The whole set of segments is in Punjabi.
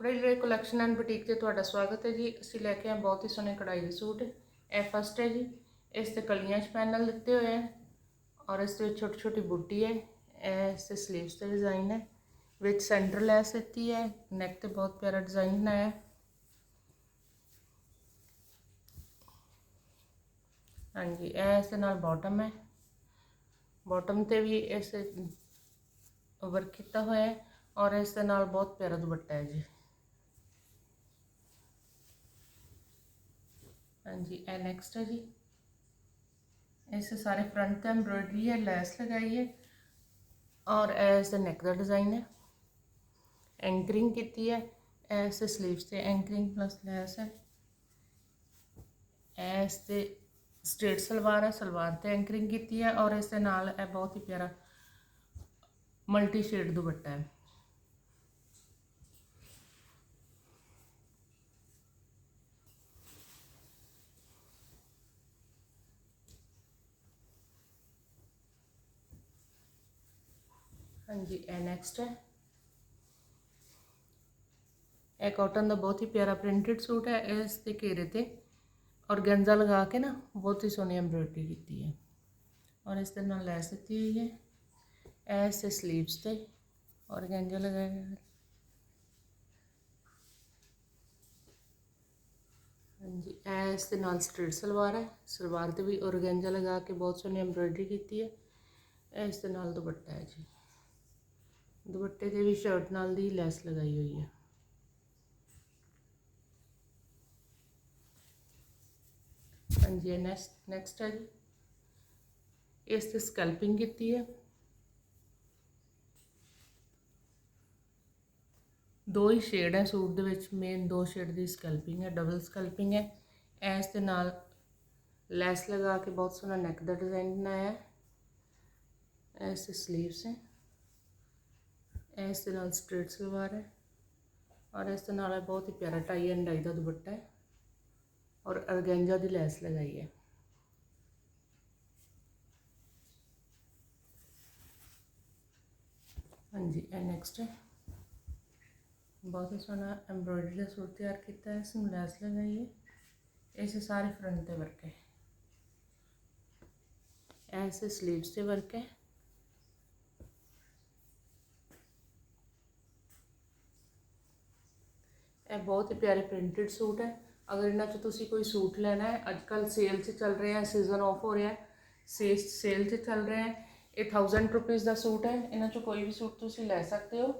ਕੱਪੜੇ ਜਿਹੜੇ ਕਲੈਕਸ਼ਨ ਐਂਡ ਬੁਟੀਕ ਤੇ ਤੁਹਾਡਾ ਸਵਾਗਤ ਹੈ ਜੀ। ਅਸੀਂ ਲੈ ਕੇ ਆਏ ਬਹੁਤ ਹੀ ਸੋਹਣੇ ਕਢਾਈ ਦੇ ਸੂਟ। ਇਹ ਫਸਟ ਹੈ ਜੀ। ਇਸ ਤੇ ਕਲੀਆਂ 'ਚ ਪੈਨਲ ਦਿੱਤੇ ਹੋਏ ਹੈ ਔਰ ਇਸ ਦੇ ਵਿੱਚ ਛੋਟੀ ਛੋਟੀ ਬੂਟੀ ਹੈ। ਇਹ ਇਸ ਤੇ ਸਲੀਵਸ ਤੇ ਡਿਜ਼ਾਈਨ ਹੈ। ਵਿੱਚ ਸੈਂਟਰ ਲੈਸ ਦਿੱਤੀ ਹੈ। ਨੈਕ ਤੇ ਬਹੁਤ ਪਿਆਰਾ ਡਿਜ਼ਾਈਨ ਬਣਾਇਆ ਹੈ। ਹਾਂਜੀ, ਇਹ ਇਸ ਦੇ ਨਾਲ ਬਾਟਮ ਹੈ। ਬਾਟਮ ਤੇ ਵੀ ਇਸ ਵਰਕ ਕੀਤਾ ਹੋਇਆ ਹੈ ਔਰ ਇਸ ਦੇ ਨਾਲ ਬਹੁਤ ਪਿਆਰਾ ਦੁਪੱਟਾ ਹੈ ਜੀ। ਹਾਂਜੀ ਇਹ ਨੈਕਸਟ ਹੈ ਜੀ ਇਸ ਸਾਰੇ ਫਰੰਟ ਤੇ ਐਮਬ੍ਰੋਇਡਰੀ ਹੈ ਲੈਸ ਲਗਾਈ ਹੈ ਔਰ ਇਸ ਦਾ ਨੈਕ ਦਾ ਡਿਜ਼ਾਈਨ ਹੈ ਐਂਕਰਿੰਗ ਕੀਤੀ ਹੈ ਇਸ ਸਲੀਵਸ ਤੇ ਐਂਕਰਿੰਗ ਪਲੱਸ ਲੈਸ ਹੈ। ਇਸ ਤੇ ਸਟ੍ਰੇਟ ਸਲਵਾਰ ਹੈ ਸਲਵਾਰ ਤੇ ਐਂਕਰਿੰਗ ਕੀਤੀ ਹੈ ਔਰ ਇਸ ਦੇ ਨਾਲ ਇਹ ਬਹੁਤ ਹੀ ਪਿਆਰਾ ਹਾਂਜੀ, ਇਹ ਨੈਕਸਟ ਹੈ। ਇਹ ਕਾਟਨ ਦਾ ਬਹੁਤ ਹੀ ਪਿਆਰਾ ਪ੍ਰਿੰਟਡ ਸੂਟ ਹੈ, ਇਸ ਤੇ ਘੇਰੇ ਤੇ। ਔਰਗੈਂਜ਼ਾ ਲਗਾ ਕੇ ਨਾ, ਬਹੁਤ ਹੀ ਸੋਹਣੀ ਐਮਬ੍ਰੋਇਡਰੀ ਕੀਤੀ ਹੈ। ਔਰ ਇਸ ਦੇ ਨਾਲ ਲੈਸ ਦਿੱਤੀ ਹੋਈ ਹੈ। ਇਸ ਐਸ ਸਲੀਵਸ ਤੇ। ਔਰਗੈਂਜ਼ਾ ਲਗਾਇਆ ਹੈ ਹਾਂਜੀ ਇਸ ਦੇ ਨਾਲ ਸਟ੍ਰੇਟ ਸਲਵਾਰ ਹੈ। ਸਲਵਾਰ ਤੇ ਵੀ ਔਰਗੈਂਜ਼ਾ ਲਗਾ ਕੇ ਬਹੁਤ ਸੋਹਣੀ ਐਮਬ੍ਰੋਇਡਰੀ ਕੀਤੀ ਹੈ। ਇਸ ਦੇ ਨਾਲ ਦੁਪੱਟਾ ਹੈ ਜੀ। ਦੁਪੱਟੇ ਤੇ ਵੀ ਸ਼ਰਟ ਨਾਲ ਦੀ ਲੈਸ ਲਗਾਈ ਹੋਈ ਹੈ। ਹਾਂਜੀ ਨੈਕਸਟ ਨੈਕਸਟ ਹੈ ਜੀ। ਇਸ ਤੇ ਸਕੈਲਪਿੰਗ ਕੀਤੀ ਹੈ। ਦੋ ਹੀ ਸ਼ੇਡ ਹੈ ਸੂਟ ਦੇ ਵਿੱਚ ਮੇਨ ਦੋ ਸ਼ੇਡ ਦੀ ਸਕੈਲਪਿੰਗ ਹੈ ਡਬਲ ਸਕੈਲਪਿੰਗ ਹੈ। ਇਸ ਦੇ ਨਾਲ ਲੈਸ ਲਗਾ ਕੇ ਬਹੁਤ ਸੋਹਣਾ ਨੈਕ ਦਾ ਡਿਜ਼ਾਈਨ ਬਣਾਇਆ ਹੈ। ਇਸ ਸਲੀਵਸ ਹੈ। ਇਸ ਦੇ ਨਾਲ ਸਟ੍ਰੇਟ ਸਲਵਾਰ ਹੈ ਔਰ ਇਸ ਦੇ ਨਾਲ ਬਹੁਤ ਹੀ ਪਿਆਰਾ ਟਾਈ ਐਂਡ ਡਾਈ ਦਾ ਦੁਪੱਟਾ ਹੈ ਔਰ ਅਰਗੈਂਜਾ ਦੀ ਲੈਸ ਲਗਾਈ ਹੈ। ਹਾਂਜੀ, ਇਹ ਨੈਕਸਟ ਹੈ। ਬਹੁਤ ਹੀ ਸੋਹਣਾ ਐਮਬ੍ਰੋਇਡਰੀ ਦਾ ਸੂਟ ਤਿਆਰ ਕੀਤਾ ਹੈ, ਇਸ ਨੂੰ ਲੈਸ ਲਗਾਈ ਹੈ। ਇਸ ਸਾਰੇ ਫਰੰਟ ਤੇ ਵਰਕ ਹੈ। ਐਸੇ ਸਲੀਵਸ ਤੇ ਵਰਕ ਹੈ। ਇਹ ਬਹੁਤ ਹੀ ਪਿਆਰੇ ਪ੍ਰਿੰਟਡ ਸੂਟ ਹੈ। ਅਗਰ ਇਹਨਾਂ 'ਚ ਤੁਸੀਂ ਕੋਈ ਸੂਟ ਲੈਣਾ ਹੈ ਅੱਜ ਕੱਲ ਸੇਲ 'ਚ ਚੱਲ ਰਿਹਾ ਹੈ ਸੀਜ਼ਨ ਆਫ ਹੋ ਰਿਹਾ ਹੈ ਸੇਲ ਸੇਲ 'ਚ ਚੱਲ ਰਿਹਾ ਹੈ, ਇਹ 1000 ਰੁਪਏ ਦਾ ਸੂਟ ਹੈ। ਇਹਨਾਂ 'ਚੋਂ ਕੋਈ ਵੀ ਸੂਟ ਤੁਸੀਂ ਲੈ ਸਕਦੇ ਹੋ।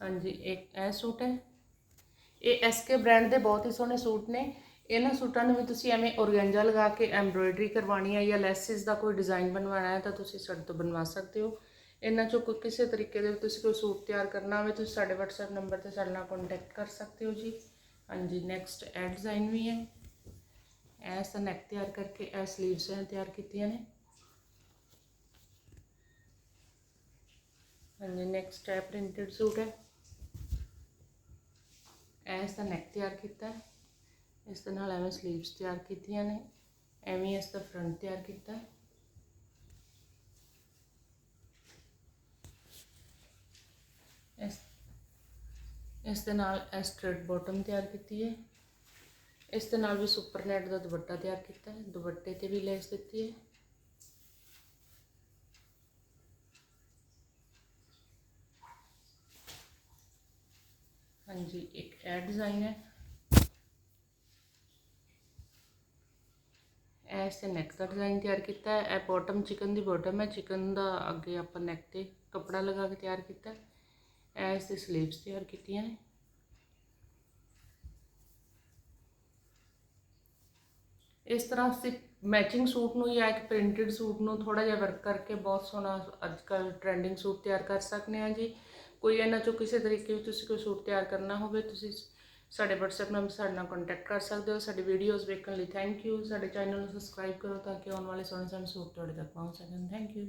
ਹਾਂਜੀ ਇੱਕ ਇਹ ਸੂਟ ਹੈ। ਇਹ ਐਸਕੇ ਬ੍ਰਾਂਡ ਦੇ ਬਹੁਤ ਹੀ ਸੋਹਣੇ ਸੂਟ ਨੇ। ਇਹਨਾਂ ਸੂਟਾਂ ਨੂੰ ਵੀ ਤੁਸੀਂ ਐਵੇਂ ਔਰਗੈਂਜਾ ਲਗਾ ਕੇ ਐਮਬ੍ਰੋਇਡਰੀ ਕਰਵਾਉਣੀ ਹੈ ਜਾਂ ਲੈਸਿਸ ਦਾ ਕੋਈ ਡਿਜ਼ਾਈਨ ਬਣਵਾਉਣਾ ਹੈ ਤਾਂ ਤੁਸੀਂ ਸਾਡੇ ਤੋਂ ਬਣਵਾ ਸਕਦੇ ਹੋ। ਇਹਨਾਂ ਚੋਂ ਕੋਈ ਕਿਸੇ ਤਰੀਕੇ ਦੇ ਤੁਸੀਂ ਕੋਈ ਸੂਟ ਤਿਆਰ ਕਰਨਾ ਹੋਵੇ, ਤੁਸੀਂ ਸਾਡੇ WhatsApp ਨੰਬਰ ਤੇ ਸਾਡੇ ਨਾਲ ਕੰਟੈਕਟ ਕਰ ਸਕਦੇ ਹੋ ਜੀ। ਹਾਂਜੀ ਨੈਕਸਟ ਇਹ ਡਿਜ਼ਾਈਨ ਵੀ ਹੈ। ਐਸ ਦਾ ਨੈਕ ਤਿਆਰ ਕਰਕੇ, ਇਹ ਸਲੀਵਸ ਤਿਆਰ ਕੀਤੀਆਂ ਨੇ। ਹਾਂਜੀ ਨੈਕਸਟ ਹੈ ਪ੍ਰਿੰਟਡ ਸੂਟ ਹੈ। ਐਸ ਦਾ ਨੈਕ ਤਿਆਰ ਕੀਤਾ ਹੈ। ਇਸ ਦੇ ਨਾਲ ਐਵੇਂ ਸਲੀਵਸ ਤਿਆਰ ਕੀਤੀਆਂ ਨੇ, ਐਵੇਂ ਇਸ ਦਾ ਫਰੰਟ ਤਿਆਰ ਕੀਤਾ। ਇਸ ਇਸ ਦੇ ਨਾਲ ਐਸਟ੍ਰੇਟ ਬਾਟਮ ਤਿਆਰ ਕੀਤੀ ਹੈ। ਇਸ ਦੇ ਨਾਲ ਵੀ ਸੁਪਰ ਨੈਟ ਦਾ ਦੁਪੱਟਾ ਤਿਆਰ ਕੀਤਾ ਹੈ, ਦੁਪੱਟੇ ਤੇ ਵੀ ਲੈਸ ਦਿੱਤੀ ਹੈ। ਹਾਂਜੀ, ਇੱਕ ਇਹ ਡਿਜ਼ਾਈਨ ਹੈ। ਇਸ ਤੇ ਨੈਕ ਦਾ ਡਿਜ਼ਾਈਨ ਤਿਆਰ ਕੀਤਾ ਹੈ ਇਹ ਬਾਟਮ ਚਿਕਨ ਦੀ ਬਾਟਮ ਹੈ ਚਿਕਨ ਦਾ ਅੱਗੇ ਆਪਾਂ ਨੈਕ ਤੇ ਕੱਪੜਾ ਲਗਾ ਕੇ ਤਿਆਰ ਕੀਤਾ ਹੈ ਇਸ ਤੇ ਸਲੀਵਸ ਤਿਆਰ ਕੀਤੀਆਂ ਨੇ ਇਸ ਤਰ੍ਹਾਂ ਅਸੀਂ ਮੈਚਿੰਗ ਸੂਟ ਨੂੰ ਜਾਂ ਇੱਕ ਪ੍ਰਿੰਟਡ ਸੂਟ ਨੂੰ ਥੋੜਾ ਜਿਹਾ ਵਰਕ ਕਰਕੇ ਬਹੁਤ ਸੋਹਣਾ ਅੱਜ ਕੱਲ ਟ੍ਰੈਂਡਿੰਗ ਸੂਟ ਤਿਆਰ ਕਰ ਸਕਦੇ ਹਾਂ ਜੀ ਕੋਈ ਇਹਨਾਂ ਚੋਂ ਕਿਸੇ ਤਰੀਕੇ ਵਿੱਚ ਤੁਸੀਂ ਕੋਈ ਸੂਟ ਤਿਆਰ ਕਰਨਾ ਹੋਵੇ ਤੁਸੀਂ ਸਾਡੇ WhatsApp ਨੰਬਰ ਸਾਡੇ ਨਾਲ ਕੰਟੈਕਟ ਕਰ ਸਕਦੇ ਹੋ, ਸਾਡੀ ਵੀਡੀਓਜ਼ ਵੇਖਣ ਲਈ ਥੈਂਕ ਯੂ ਸਾਡੇ ਚੈਨਲ ਨੂੰ ਸਬਸਕ੍ਰਾਈਬ ਕਰੋ ਤਾਂ ਕਿ ਆਉਣ ਵਾਲੇ ਸੋਹਣੇ ਸੋਹਣੇ ਸੂਟ ਤੁਹਾਡੇ ਤੱਕ ਪਹੁੰਚ ਸਕਣ। Thank you